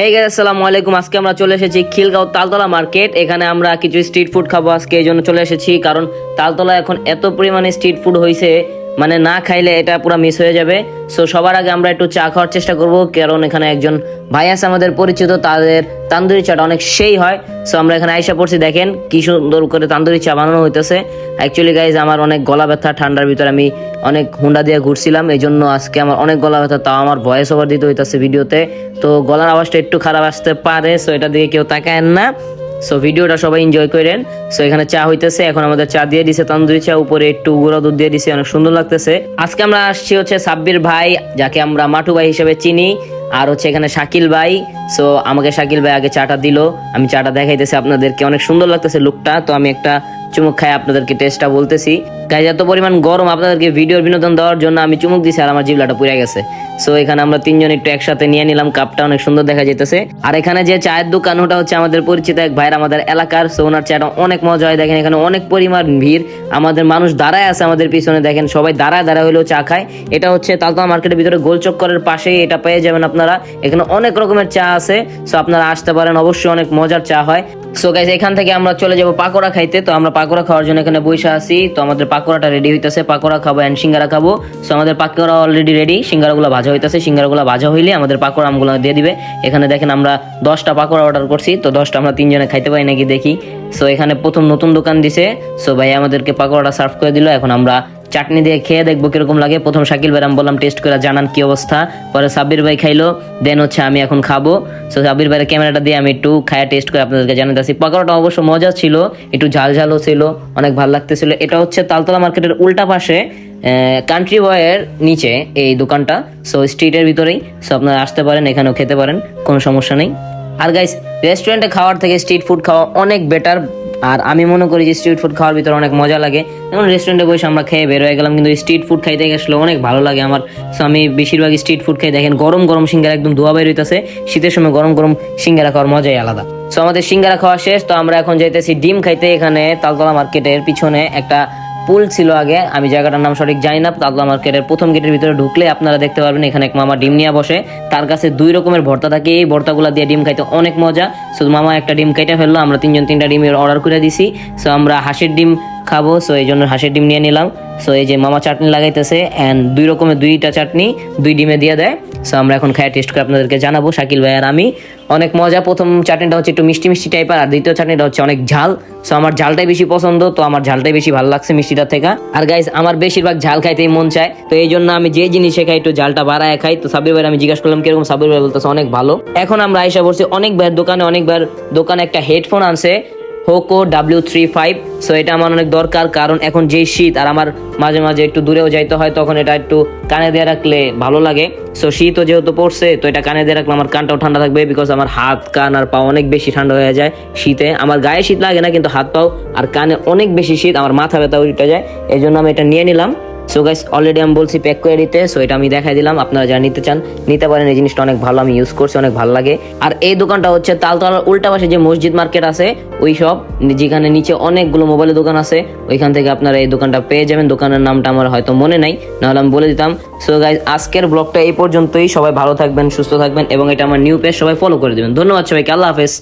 Hey guys আসসালামু আলাইকুম। আজকে আমরা চলে এসেছি খিলগাঁও তালতলা মার্কেট। এখানে আমরা কিছু স্ট্রিট ফুড খাব। আজকে এই জন্য চলে এসেছি, কারণ তালতলা এখন এত পরিমাণে স্ট্রিট ফুড হয়েছে মানে না খাইলে এটা পুরো মিস হয়ে যাবে। সো সবার আগে আমরা একটু চা খাওয়ার চেষ্টা করব। কারণ এখানে একজন ভাই আছে আমাদের পরিচিত, তাদের তান্দুরি চাটা অনেক সেই হয়। সো আমরা এখানে আইসা পড়ছি, দেখেন কি সুন্দর করে তান্দুরি চা বানানো হইতেছে। অ্যাকচুয়ালি গাইজ আমার অনেক গলা ব্যথা, ঠান্ডার ভিতরে আমি অনেক হুন্ডা দিয়ে ঘুরছিলাম। এই জন্য আজকে আমার অনেক গলা ব্যথা, তাও আমার ভয়েস ওভার দিতে হইতেছে ভিডিওতে। তো গলার আওয়াজটা একটু খারাপ আসতে পারে সো এটা দিকে কেউ তাকায়েন না। সো ভিডিওটা সবাই এনজয় করেন। সো এখানে চা হইতেছে। এখন আমাদের চা দিয়ে দিছে তন্দুরি চা। উপরে একটু গুঁড়া দুধ দিয়ে দিছে। অনেক সুন্দর লাগতেছে। আজকে আমরা আসছি হচ্ছে সাব্বির ভাই, যাকে আমরা মাটু ভাই হিসেবে চিনি, আর হচ্ছে এখানে শাকিল ভাই। সো আমাকে শাকিল ভাই আগে চাটা দিল। আমি চাটা দেখাইতেছি আপনাদেরকে। অনেক সুন্দর লাগতেছে লুকটা তো আমি একটা চুমুক খাই আপনাদেরকে টেস্টটা বলতেছি। গাইজ এত পরিমাণ গরম আপনাদেরকে ভিডিওর বিনোদন দেওয়ার জন্য আমি চুমুক দিছি আর আমার জিবলাটা পুড়ে গেছে। সো এখানে আমরা তিনজন একটু একসাথে নিয়ে নিলাম কাপটা অনেক সুন্দর দেখা যেতেছে আর এখানে যে চায়ের দোকান, ওটা হচ্ছে আমাদের পরিচিত এক ভাইয়ের আমাদের এলাকার। সো ওনার চাটা অনেক মজা হয়। দেখেন, এখানে অনেক পরিমাণ ভিড়। আমাদের মানুষ দাঁড়ায় আছে আমাদের পিছনে। দেখেন, সবাই দাঁড়ায় দাঁড়ায় হলেও চা খায়। এটা হচ্ছে তালতলা মার্কেটের ভিতরে গোল চক্করের পাশেই এটা পেয়ে যাবেন আপনারা। এখানে অনেক রকমের চা আছে। সো আপনারা আসতে পারেন। অবশ্যই অনেক মজার চা হয়। সো গাইজ এখান থেকে আমরা চলে যাব পাকোড়া খাইতে। তো আমরা পাকোড়া খাওয়ার জন্য এখানে বসে আসি তো আমাদের পাকোড়াটা রেডি হইতেছে। পাকোড়া খাব অ্যান্ড সিঙ্গারা খাব। সো আমাদের পাকোড়া অলরেডি রেডি সিঙ্গারাগুলো ভাজা হইতেছে। সিঙ্গারাগুলো ভাজা হইলে আমাদের পাকোড়া আমগুলো দিয়ে দিবে। এখানে দেখেন আমরা দশটা পাকোড়া অর্ডার করছি। তো দশটা আমরা তিনজনে খাইতে পারি নাকি দেখি। সো এখানে প্রথম নতুন দোকান দিছে। সো ভাই আমাদেরকে পাকোড়াটা সার্ভ করে দিল। এখন আমরা চাটনি দিয়ে খেয়ে দেখব কীরকম লাগে। প্রথম শাকিল ভাই বললাম টেস্ট করে জানান কি অবস্থা? পরে সাব্বির ভাই খাইলো দেন হচ্ছে আমি এখন খাব। সো সাব্বির ভাইয়ের ক্যামেরাটা দিয়ে আমি একটু খায়া টেস্ট করে আপনাদেরকে জানাতেছি পাকোড়াটা অবশ্য মজা ছিল, একটু ঝাল ঝালও ছিল, অনেক ভালো লাগতেছিল। এটা হচ্ছে তালতলা মার্কেটের উল্টা পাশে কান্ট্রি বয়ের নিচে এই দোকানটা। সো স্ট্রিটের ভিতরেই। সো আপনারা আসতে পারেন, এখানেও খেতে পারেন, কোনো সমস্যা নেই। আর গাইস রেস্টুরেন্টে খাওয়ার থেকে স্ট্রিট ফুড খাওয়া অনেক বেটার আর আমি মনে করি যে স্ট্রিট ফুড খাওয়ার ভিতরে অনেক মজা লাগে। যেমন রেস্টুরেন্টে বসে আমরা খেয়ে বের হয়ে গেলাম, কিন্তু স্ট্রিট ফুড খাইতে গেছিল অনেক ভালো লাগে। আমার সো আমি বেশিরভাগ স্ট্রিট ফুড খাই দেখেন, গরম গরম সিঙ্গারা একদম ধোয়া বের হইতেছে। শীতের সময় গরম গরম সিঙ্গারা খাওয়ার মজাই আলাদা। সো আমাদের সিঙ্গারা খাওয়া শেষ। তো আমরা এখন যাইতেছি ডিম খাইতে। এখানে তালতলা মার্কেটের পিছনে একটা পুল ছিল আগে। আমি জায়গাটার নাম সঠিক জানি না। আব্দুল আমার কেটের প্রথম গেটের ভিতরে ঢুকলে আপনারা দেখতে পারবেন, এখানে এক মামা ডিম নিয়ে বসে। তার কাছে দুই রকমের ভর্তা থাকে। এই ভর্তাগুলো দিয়ে ডিম খাইতে অনেক মজা। শুধু মামা একটা ডিম কেটে ফেলল। আমরা তিনজন তিনটা ডিমের অর্ডার করে দিছি। সো আমরা হাঁসের ডিম খাব সো এই জন্য হাঁসের ডিম নিয়ে নিলাম। সো এই যে মামা চাটনি লাগাইতেছে অ্যান্ড দুই রকমের দুইটা চাটনি দুই ডিমে দিয়ে দেয়। সো আমরা এখন খায় টেস্ট করে আপনাদেরকে জানাব, শাকিল ভাই আর আমি। অনেক মজা, প্রথম চাটনিটা হচ্ছে একটু মিষ্টি মিষ্টি টাইপের আর দ্বিতীয় চাটনিটা হচ্ছে অনেক ঝাল। সো আমার ঝালটাই বেশি পছন্দ, তো আমার ঝালটাই বেশি ভালো লাগছে মিষ্টিটা থেকে। আর গাইস আমার বেশিরভাগ ঝাল খাইতেই মন চায়, তো এই জন্য আমি যে জিনিসে খাই একটু ঝালটা বাড়ায় খাই। তো সাবির ভাই আমি জিজ্ঞাসা করলাম, কীরকম সাবির ভাই বলতেছে, অনেক ভালো? এখন আমরা আইসা বলছি অনেক ভাইয়ের দোকানে, অনেকবার দোকানে একটা হেডফোন আনছে। Hoco W three five so এটা আমার অনেক দরকার, কারণ এখন যেই শীত, আর আমার মাঝে মাঝে একটু দূরেও যাইতে হয়, তখন এটা একটু কানে দিয়ে রাখলে ভালো লাগে। সো শীতও যেহেতু পড়ছে, তো এটা কানে দিয়ে রাখলে আমার কানটাও ঠান্ডা থাকবে বিকজ আমার হাত, কান আর পা অনেক বেশি ঠান্ডা হয়ে যায় শীতে। আমার গায়ে শীত লাগে না, কিন্তু হাত পাও আর কানে অনেক বেশি শীত, আমার মাথা ব্যথা উঠে যায় এই জন্য আমি এটা নিয়ে নিলাম। সো গাইস অলরেডি আমি বলছি প্যাক করে দিতে সো এটা আমি দেখাই দিলাম, আপনারা যারা নিতে চান, নিতে পারেন, এই জিনিসটা অনেক ভালো, আমি ইউজ করছি, অনেক ভালো লাগে। আর এই দোকানটা হচ্ছে তালতলার উল্টা পাশে যে মসজিদ মার্কেট আছে, ওই সব, যেখানে নিচে অনেকগুলো মোবাইলের দোকান আছে, ওইখান থেকে আপনারা এই দোকানটা পেয়ে যাবেন, দোকানের নামটা আমার হয়তো মনে নাই, নাহলে আমি বলে দিতাম। সো গাইজ আজকের ব্লগটা এই পর্যন্তই, সবাই ভালো থাকবেন, সুস্থ থাকবেন, এবং এটা আমার নিউ পেজ সবাই ফলো করে দেবেন। ধন্যবাদ সবাইকে, আল্লাহ হাফেজ।